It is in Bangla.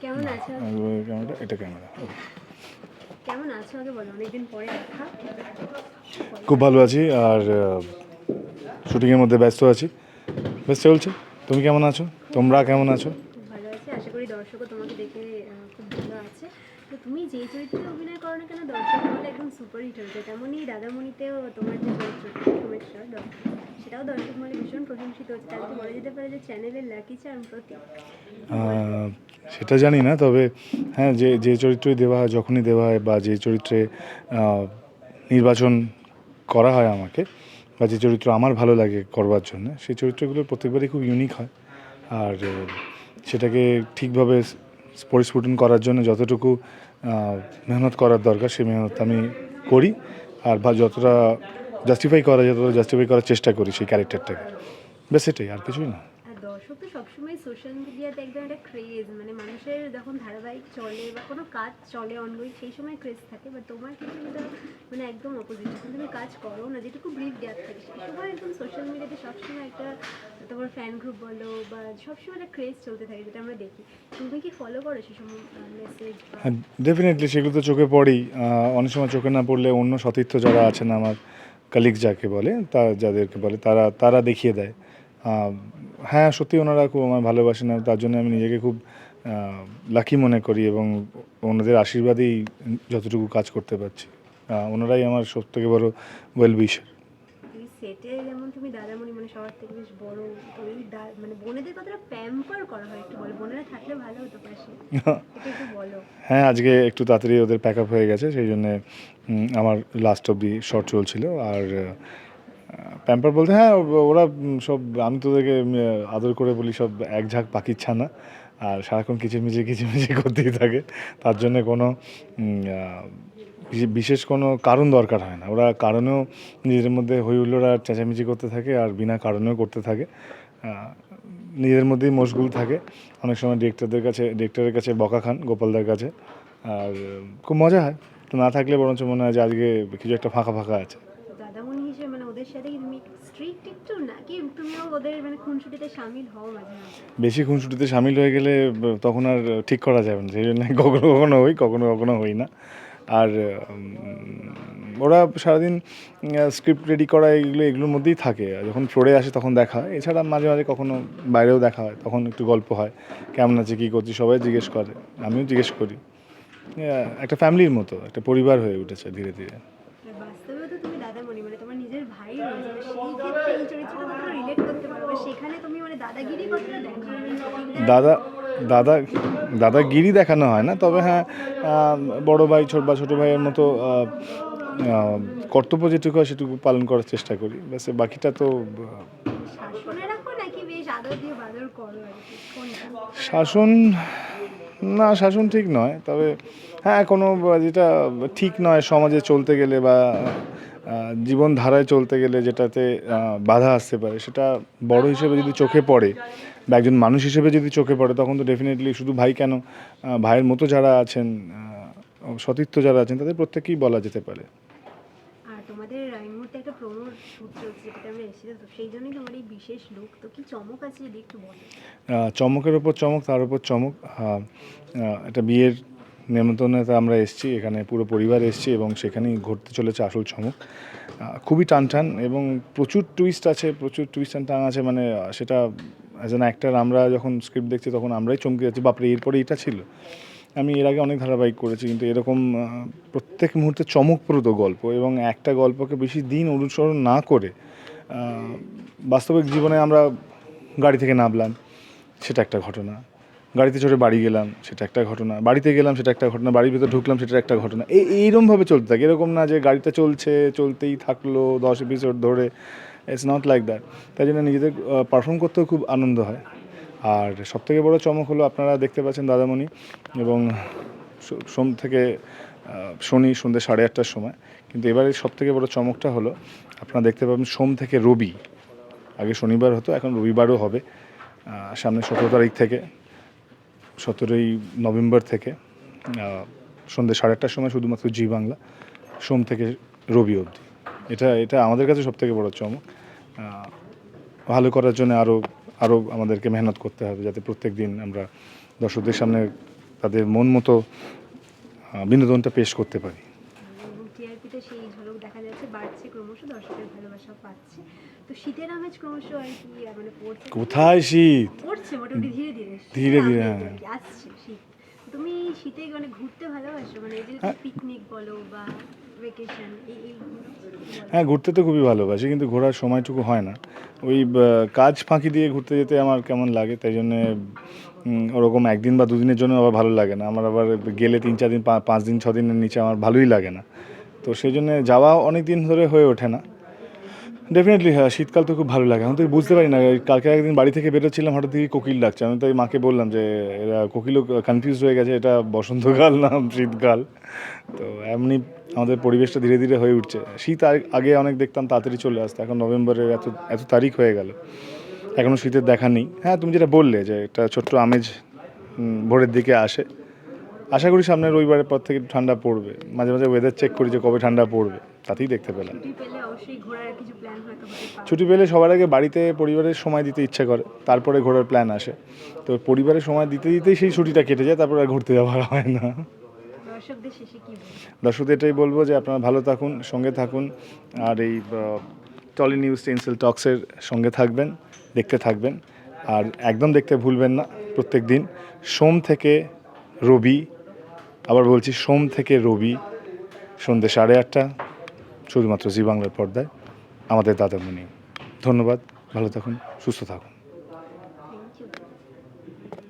কেমন আছো? ক্যামেরা এটা ক্যামেরা কেমন আছো আগে বলো অনেকদিন পরে দেখা। খুব ভালো আছি আর শুটিংয়ের মধ্যে ব্যস্ত আছি। বেশ চলছে। তুমি কেমন আছো? তোমরা কেমন আছো? খুব ভালো আছে আশা করি দর্শকও তোমাকে দেখে খুব ভালো আছে। তো তুমি যে চরিত্রে অভিনয় করো না কেন দর্শক বলে একদম সুপার হিট হয়েছে তেমনই দাদামণিতেও তোমার যে চরিত্রটা সোমেশ্বর দ- সেটাও দর্শক মনে ভীষণ প্রশংসিত হচ্ছে। তাহলে বলা যেতে পারে যে চ্যানেলের লাকি চার্ম প্রতীক সেটা জানি না, তবে হ্যাঁ যে যে চরিত্রই দেওয়া হয়, যখনই দেওয়া হয় বা যে চরিত্রে নির্বাচন করা হয় আমাকে বা যে চরিত্র আমার ভালো লাগে করবার জন্য, সেই চরিত্রগুলো প্রত্যেকবারই খুব ইউনিক হয়। আর সেটাকে ঠিকভাবে পরিস্ফুটন করার জন্য যতটুকু মেহনত করার দরকার সেই মেহনত আমি করি। আর বা যতটা জাস্টিফাই করা ততটা জাস্টিফাই করার চেষ্টা করি সেই ক্যারেক্টারটাকে ব্যাস এটাই আর কিছুই না। দর্শক তো সবসময় সোশ্যাল মিডিয়াতে একদম একটা ক্রেজ মানে মানুষের যখন ধারাবাহিক চলে বা কোনো কাজ চলে অনগোয়িং সেই সময় ক্রেজ থাকে বা তোমার মানে একদম অপোজিট যখন তুমি কাজ করো না যেটুকু ব্রিফ থাকে একদম সোশ্যাল মিডিয়াতে সবসময় একটা তোমার ফ্যান গ্রুপ বলো বা সবসময় একটা ক্রেজ চলতে থাকে যেটা আমরা দেখি। তুমি কি ফলো করো সেই সময় মেসেজ হ্যাঁ ডেফিনেটলি সেগুলো তো চোখে পড়েই। অনেক সময় চোখে না পড়লে অন্য সতীর্থ যারা আছেন আমার কালিগ যাকে বলে, তা যাদেরকে বলে, তারা তারা দেখিয়ে দেয়। হ্যাঁ সত্যি ওনারা খুব আমার ভালোবাসে না তার জন্য আমি নিজেকে খুব লাকি মনে করি এবং ওনাদের আশীর্বাদেই যতটুকু কাজ করতে পারছি। ওনারাই আমার সব থেকে বড় ওয়েল উইশার সেটে যেমন তুমি দাদামণি মানে সবার থেকে বেশ বড় তো এই মানে বোনেদের কতটা প্যাম্পার করা হয় একটু বলো। বোনেরা থাকলে ভালো হতো পাশে। এটা একটু বলো। হ্যাঁ আজকে একটু তাড়াতাড়ি ওদের প্যাক আপ হয়ে গেছে সেই জন্যে আমার লাস্ট অবধি শর্ট চলছিল। আর প্যাম্পার বলতে হ্যাঁ ওরা সব আমি তো ওদেরকে আদর করে বলি সব এক ঝাঁক পাখির ছানা আর সারাক্ষণ কিচিরমিচির কিচিরমিচির করতেই থাকে। তার জন্য কোনো বিশেষ কোনো কারণ দরকার হয় না। ওরা কারণেও নিজেদের মধ্যে হই হুল্লোড় আর চেঁচামেচি করতে থাকে আর বিনা কারণেও করতে থাকে। নিজেদের মধ্যেই মশগুল থাকে। অনেক সময় ডিরেক্টরদের কাছে ডিরেক্টরের কাছে বকা খান গোপালদার কাছে। আর খুব মজা হয়। তো না থাকলে বরঞ্চ মনে হয় যে আজকে কিছু একটা ফাঁকা ফাঁকা আছে। মানে মানে বেশি খুনসুটিতে সামিল হয়ে গেলে তখন আর ঠিক করা যাবে না। সেই জন্য কখনো কখনো হই কখনো কখনো হই না। আর ওরা সারাদিন স্ক্রিপ্ট রেডি করা এগুলো এগুলোর মধ্যেই থাকে। আর যখন ফ্লোরে আসে তখন দেখা হয়। এছাড়া মাঝে মাঝে কখনো বাইরেও দেখা হয়। তখন একটু গল্প হয়। কেমন আছে কী করছি সবাই জিজ্ঞেস করে। আমিও জিজ্ঞেস করি। একটা ফ্যামিলির মতো একটা পরিবার হয়ে উঠেছে ধীরে ধীরে। মানে মানে দেখো। দাদা দাদা দাদাগিরি দেখানো হয় না? তবে হ্যাঁ বড় ভাই ছোট বা ছোটো ভাইয়ের মতো কর্তব্য যেটুকু হয় সেটুকু পালন করার চেষ্টা করি। ব্যাস বাকিটা তো শাসনে না শাসন ঠিক নয় তবে হ্যাঁ কোনো যেটা ঠিক নয় সমাজে চলতে গেলে বা জীবনধারায় চলতে গেলে যেটাতে বাধা আসতে পারে সেটা বড় হিসেবে যদি চোখে পড়ে বা একজন মানুষ হিসেবে যদি চোখে পড়ে তখন তো ডেফিনেটলি শুধু ভাই কেন? ভাইয়ের মতো যারা আছেন সতীর্থ যারা আছেন তাদের প্রত্যেকেই বলা যেতে পারে। তোমাদের এই মুহূর্তে একটা প্রোমো শুট চলছে যেটাতে আমরা এসেছি তো সেই জন্যই তোমার এই বিশেষ লুক তো কি চমক আছে যদি একটু বলো? চমকের ওপর চমক তার উপর চমক। একটা বিয়ের নেমন্তন্নতে আমরা এসেছি এখানে পুরো পরিবার এসেছি এবং সেখানেই ঘটতে চলেছে আসল চমক। খুবই টান টান এবং প্রচুর টুইস্ট আছে প্রচুর টুইস্ট অ্যান্ড টান আছে মানে সেটা অ্যাজ অ্যান অ্যাক্টার আমরা যখন স্ক্রিপ্ট দেখছি তখন আমরাই চমকে যাচ্ছি। বাপরে, এরপরে এটা ছিল। আমি এর আগে অনেক ধারাবাহিক করেছি, কিন্তু এরকম প্রত্যেক মুহূর্তে চমকপ্রদ গল্প এবং একটা গল্পকে বেশি দিন অনুসরণ না করে বাস্তবিক জীবনে আমরা গাড়ি থেকে নামলাম, সেটা একটা ঘটনা। গাড়িতে চড়ে বাড়ি গেলাম, সেটা একটা ঘটনা। বাড়িতে গেলাম, সেটা একটা ঘটনা। বাড়ির ভিতরে ঢুকলাম, সেটা একটা ঘটনা। এই এইরমভাবে চলতে থাকে। এরকম না যে গাড়িটা চলছে, চলতেই থাকল দশ এপিসোড ধরে। ইটস নট লাইক দ্যাট তাই জন্য নিজেদের পারফর্ম করতেও খুব আনন্দ হয়। আর সবথেকে বড় চমক হলো আপনারা দেখতে পাচ্ছেন দাদামণি এবং সোম থেকে শনি সন্ধ্যে সাড়ে আটটার সময়। কিন্তু এবারে সবথেকে বড় চমকটা হলো, আপনারা দেখতে পাবেন সোম থেকে রবি। আগে শনিবার হতো, এখন রবিবারও হবে। সামনে সতেরো তারিখ থেকে, সতেরোই নভেম্বর থেকে সন্ধ্যে সাড়ে আটটার সময় শুধুমাত্র জি বাংলা, সোম থেকে রবি অবধি। এটা এটা আমাদের কাছে সবথেকে বড় চমক। ভালো করার জন্য আরও আরও আমাদেরকে মেহনত করতে হবে যাতে প্রত্যেক দিন আমরা দর্শকদের সামনে তাদের মন মতো বিনোদনটা পেশ করতে পারি। সেই ঝলক দেখা যাচ্ছে বাড়ছে ক্রমশ দর্শকের ভালোবাসা পাচ্ছে। তো শীতের আমেজ ক্রমশ আর কি মানে পড়ছে। কোথায় শীত? পড়ছে মোটামুটি ধীরে ধীরে। হ্যাঁ। আসছে শীত। তুমি শীতে মানে ঘুরতে ভালোবাসো? মানে যে হ্যাঁ। পিকনিক বলো বা হ্যাঁ ঘুরতে তো খুবই ভালোবাসি, কিন্তু ঘোরার সময়টুকু হয় না। ওই কাজ ফাঁকি দিয়ে ঘুরতে যেতে আমার কেমন লাগে, তাই জন্যে ওরকম একদিন বা দুদিনের জন্য আবার ভালো লাগে না। আমার আবার গেলে তিন, চার দিন পাঁচ দিন, ছ দিনের নিচে আমার ভালোই লাগে না। তো সেই জন্য যাওয়া অনেক দিন ধরে হয়ে ওঠে না। ডেফিনেটলি হ্যাঁ শীতকাল তো খুব ভালো লাগে। আমি তো বুঝতে পারি না কালকে একদিন বাড়ি থেকে বেরোচ্ছিলাম, হঠাৎ থেকে কোকিল ডাকছে। আমি তাই মাকে বললাম যে, এরা কোকিলও কনফিউজ হয়ে গেছে, এটা বসন্তকাল না শীতকাল। তো এমনি আমাদের পরিবেশটা ধীরে ধীরে হয়ে উঠছে। শীত আগ- আগে অনেক দেখতাম তাড়াতাড়ি চলে আসতো এখন নভেম্বরের এত এত তারিখ হয়ে গেল। এখনও শীতের দেখা নেই। হ্যাঁ তুমি যেটা বললে যে একটা ছোট্ট আমেজ ভোরের দিকে আসে আশা করি সামনের রবিবারের পর থেকে ঠান্ডা পড়বে। মাঝে মাঝে ওয়েদার চেক করি যে কবে ঠান্ডা পড়বে তাতেই দেখতে পেলাম। ছুটি পেলে সবার আগে বাড়িতে পরিবারের সময় দিতে ইচ্ছে করে তারপরে ঘোরার প্ল্যান আসে। তো পরিবারের সময় দিতে দিতেই সেই ছুটিটা কেটে যায় তারপর আর ঘুরতে যাওয়া হয় না দর্শকদের শেষে কি বলব দর্শকদের এটাই বলব যে আপনারা ভালো থাকুন, সঙ্গে থাকুন আর এই টলি নিউজ টেন্সেল টক্সের সঙ্গে থাকবেন, দেখতে থাকবেন। আর একদম দেখতে ভুলবেন না প্রত্যেক দিন। সোম থেকে রবি, আবার বলছি সোম থেকে রবি সন্ধ্যে সাড়ে আটটা, শুধুমাত্র জি বাংলার পর্দায়। আমাদের দাদামণি। ধন্যবাদ, ভালো থাকুন, সুস্থ থাকুন।